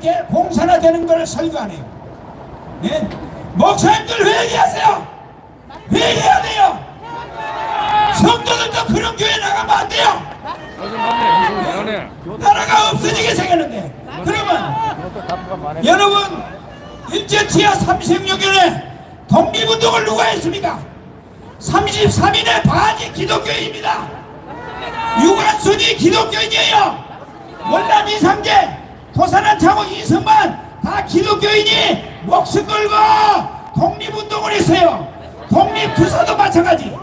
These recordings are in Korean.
이렇게 공산화되는 걸 설교하네요. 예? 목사님들 회개하세요. 회개해야 돼요. 성도들도 그런 교회 나가면 안 돼요. 나라가 없어지게 생겼는데 그러면 여러분 일제치하 36년에 독립운동을 누가 했습니까? 33인의 반이 기독교인입니다. 유관순이 기독교인이에요. 월남 이상계, 도산한 창호 이승만 다 기독교인이 목숨 걸고 독립운동을 했어요. 독립투사도 마찬가지.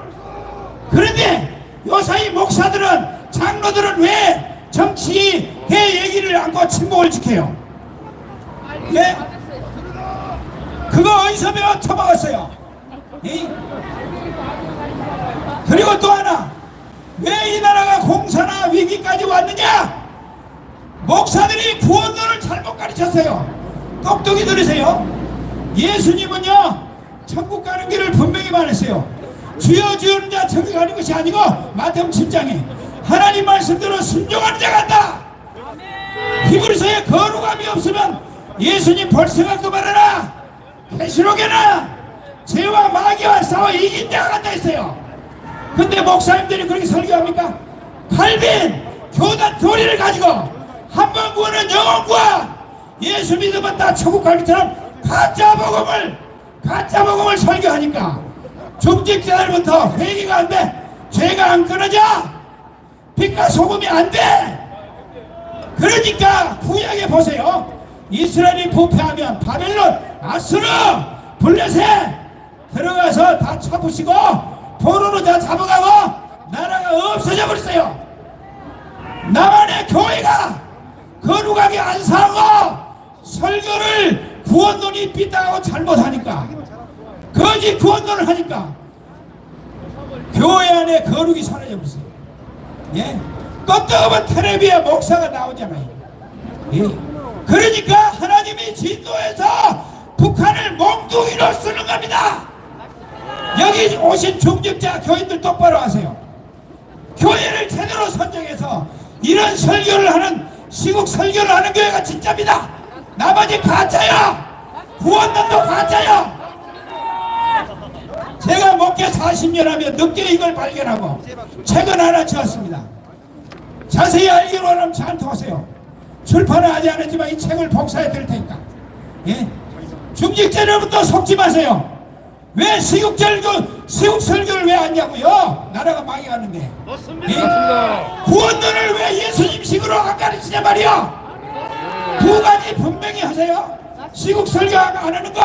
그런데 요사이 목사들은 장로들은 왜 정치의 얘기를 안고 침묵을 지켜요? 예? 그거 어디서 배워 처먹었어요? 이? 그리고 또 하나 왜 이 나라가 공산화 위기까지 왔느냐? 목사들이 구원론을 잘못 가르쳤어요. 똑똑히 들으세요. 예수님은요 천국 가는 길을 분명히 말했어요. 주여 주여는 자 천국 가는 것이 아니고 마태음 7장에 하나님 말씀대로 순종하는 자가 간다. 히브리서에 거룩함이 없으면 예수님 볼 생각도 말아라. 계시록에는 죄와 마귀와 싸워 이긴 자가 간다 했어요. 근데 목사님들이 그렇게 설교합니까? 칼빈 교단 교리를 가지고 한번 영원 구원 예수 믿으면 다 천국 갈기처럼 가짜 복음을 가짜 복음을 설교하니까 중직자들부터 회개가 안 돼. 죄가 안 끊어져. 빛과 소금이 안 돼. 그러니까 구약에 보세요. 이스라엘이 부패하면 바벨론 아수르 블레셋 들어가서 다 쳐부시고 포로로 다 잡아가고 나라가 없어져 버렸어요. 나만의 교회가 거룩하게 안 사고 설교를 구원론이 삐딱하고 잘못하니까 거짓 구원론을 하니까 교회 안에 거룩이 사라져 버렸어요 예? 껐다가면 텔레비에 목사가 나오잖아요 예? 그러니까 하나님이 진도에서 북한을 몽둥이로 쓰는 겁니다 여기 오신 중직자 교인들 똑바로 하세요 교회를 제대로 선정해서 이런 설교를 하는 시국 설교를 하는 교회가 진짜입니다. 나머지 가짜야. 구원론도 가짜야. 제가 목회 40년 하면 늦게 이걸 발견하고 책은 하나 지었습니다. 자세히 알기로 하면 오세요. 출판은 아직 안 했지만 이 책을 복사해 드릴 테니까. 예? 중직자들부터 속지 마세요. 왜 시국절교, 시국설교를 왜 하냐고요? 나라가 망해가는데. 예? 구원론을 왜 예수님식으 가르치냐 말이야? 두 가지 분명히 하세요. 시국 설교 안 하는 거,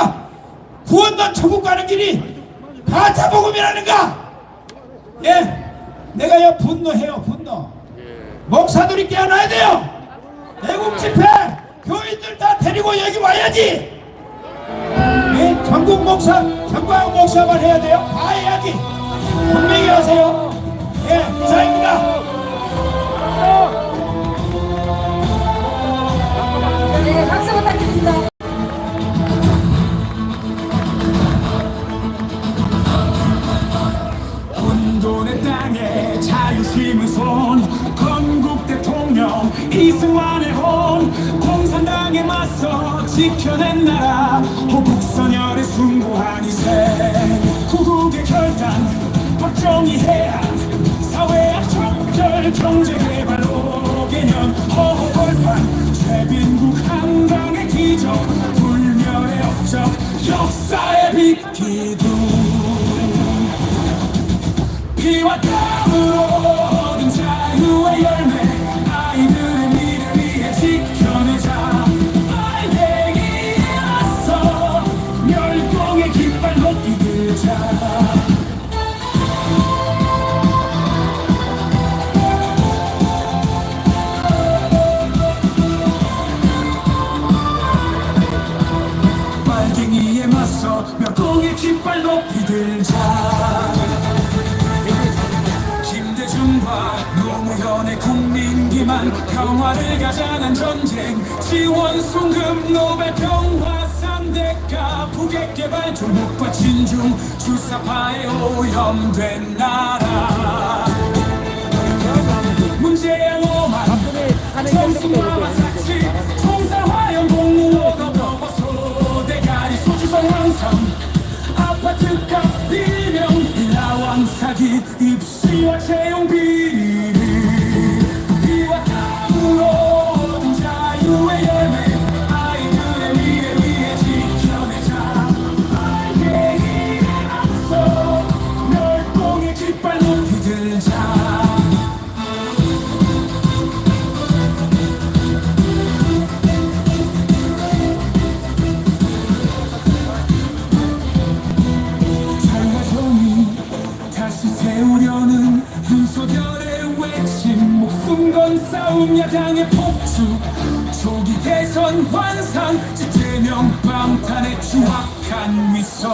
구원론 천국 가는 길이 가짜 복음이라는가? 예, 내가요 분노해요 분노. 목사들이 깨어나야 돼요. 애국 집회 교인들 다 데리고 여기 와야지. 예, 전국 목사, 전광 목사만 해야 돼요. 다 해야지. 선열에 승부한 이생 구국의 결단 박정희 해안 사회학 척결 경제 전에 국민기만 평화를 가장한 전쟁. 지원 송금 노벨 평화상 대가 북핵 개발 조목과 진중 출사파에 오염된 나라. 문제야 오만 정승마마 삭치 총사화염 공무원가 먹어서 대가리 소주성 왕성. 아파트값 비명 일라왕 사기 입시와 채용비 싸움 야당의 폭주. 조기 대선 환상. 찌제명 방탄의 추악한 위선.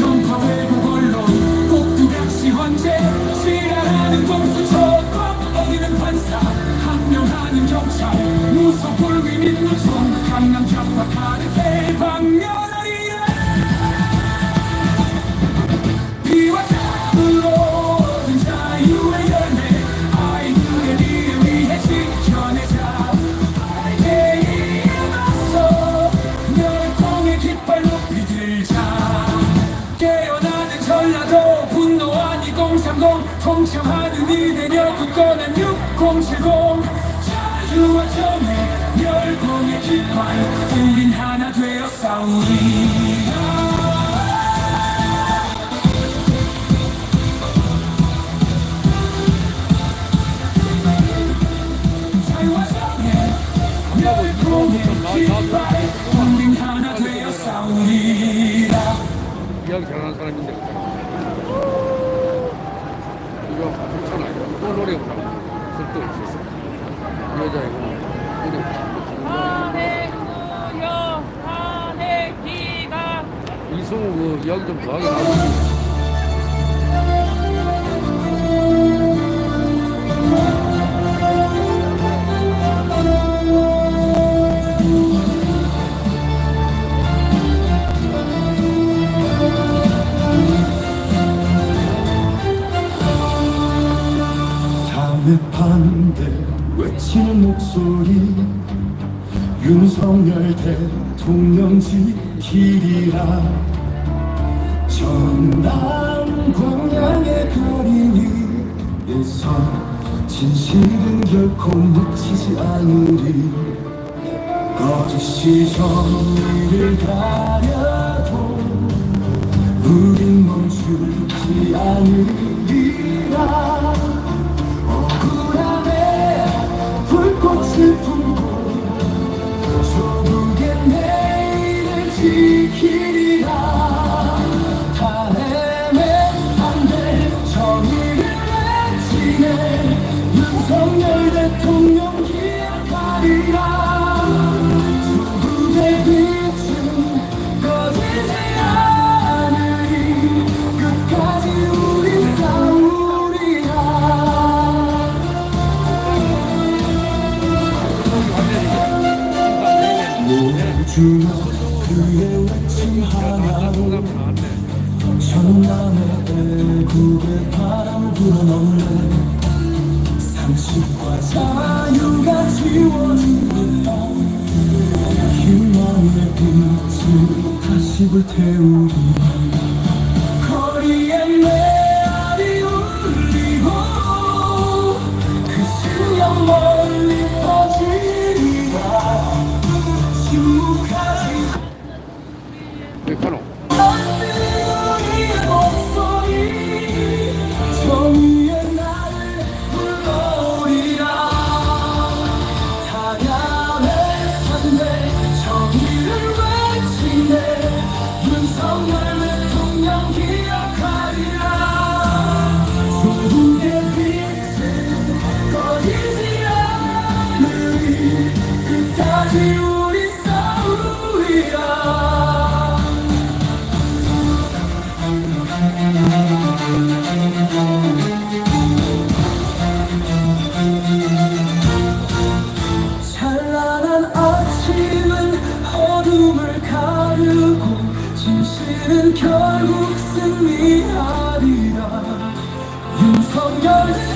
편파 왜곡 깨어나는 전라도 분노 아니 030 통참하는 이대녀 굳건한 6070 자유와 정의 멸공의 깃발 우린 하나 되어 싸우리 이야기 잘하는 사람인데. 이거 괜찮아요. 또 노래 부르고 쓸데 없었어 이 여자애고 노래 한해수여 한해기가. 이승우 그 이야기 좀 더하게 나오지 위에서 진실은 결코 묻히지 않으리. 거짓이 정의를 가려도 우린 멈추지 않으리라. 억울함에 불꽃을 모주마 그의 외침 하나로 전남의 애국의 바람을 불어넣네. 상식과 자유가 지워지는 희망의 빛을 다시 불태우리 윤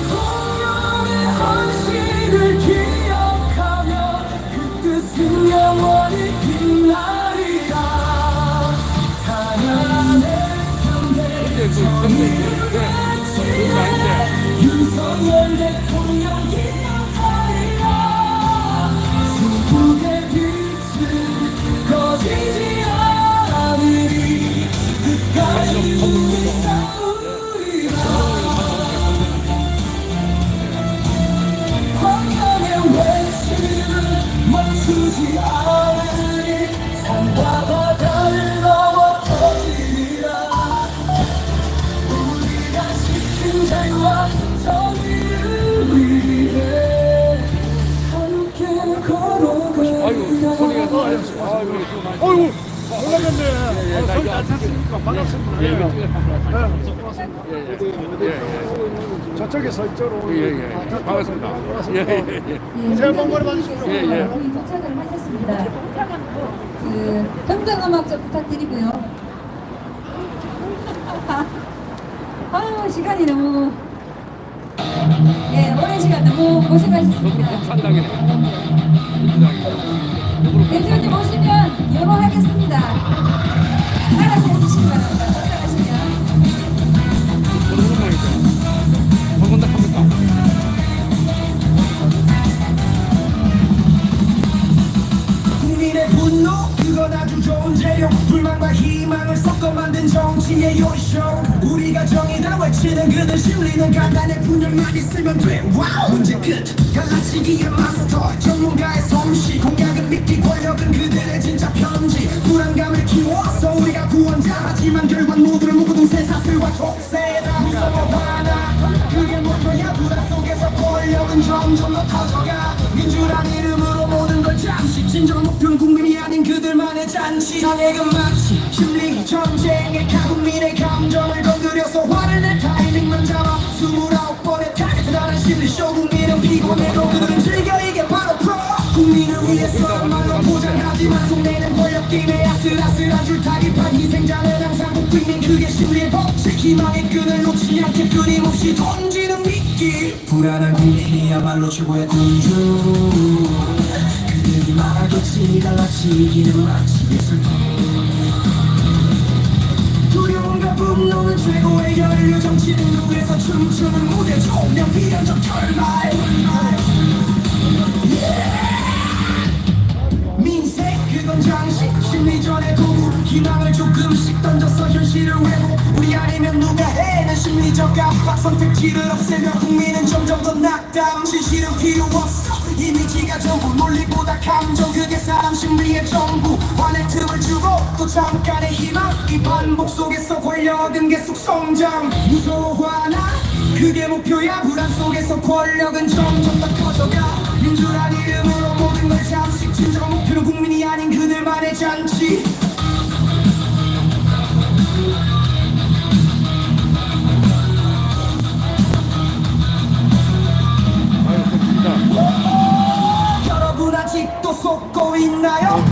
반갑습니다 예. 예. 저쪽에서 이쪽으로 예, 예. 반갑습니다. 예, 예, 예. 새해 복 많이 받으십시오 예, 예. 여기 도착을 하셨습니다. 그 경장음악 좀 부탁드리고요. 아 시간이 너무 예 오랜 시간 너무 고생하셨습니다. 산당이네. 대표님 오시면 연호하겠습니다. 알아서 해주시기 바랍니다. 희망을 섞어 만든 정치의 요쇼. 우리가 정의다 외치는 그들 심리는 간단해. 분열만 있으면 돼. 와우! 문제 끝. 갈라치기의 마스터. 전문가의 솜씨. 공약은 믿기 권력은 그들의 진짜 편지. 불안감을 키워서 우리가 구원자. 하지만 결과 모 그들만의 잔치 장애가 마치 심리 전쟁에 가국민의 감정을 건드려서 화를 낼 타이밍만 잡아 스물아홉 번의 타겟하는 심리 쇼 국민은 피곤해도 그들은 즐겨 이게 바로 프로. 국민을 위해서야말로 포장하지만 속내는 권력 게임의 아슬아슬한 줄타기판 희생자는 항상 국민 그게 심리의 법칙. 희망의 끈을 놓지 않게 끊임없이 던지는 미끼. 불안한 국민이야말로 최고의 군주 말하겠지 갈라치기는 마치 예술품 두려움과 분노는 최고의 연료 정치는 누에서 춤추는 무대 조명 비연적 결말 심리전의 도구 희망을 조금씩 던져서 현실을 회복 우리 아니면 누가 해는 심리적 압박 선택지를 없애며 국민은 점점 더 낙담 진실은 필요 없어 이미지가 전부 논리보다 감정. 그게 사람 심리의 전부. 환의 틈을 주고 또 잠깐의 희망. 이 반복 속에서 권력은 계속 성장. 무서워하나? 그게 목표야. 불안 속에서 권력은 점점 더 커져가. 민주란 이름으로 모든 걸 잠식. 진정 목표는 국민이 아닌 그들만의 잔치. 감사합니다. 아직도 쏟고 있나요?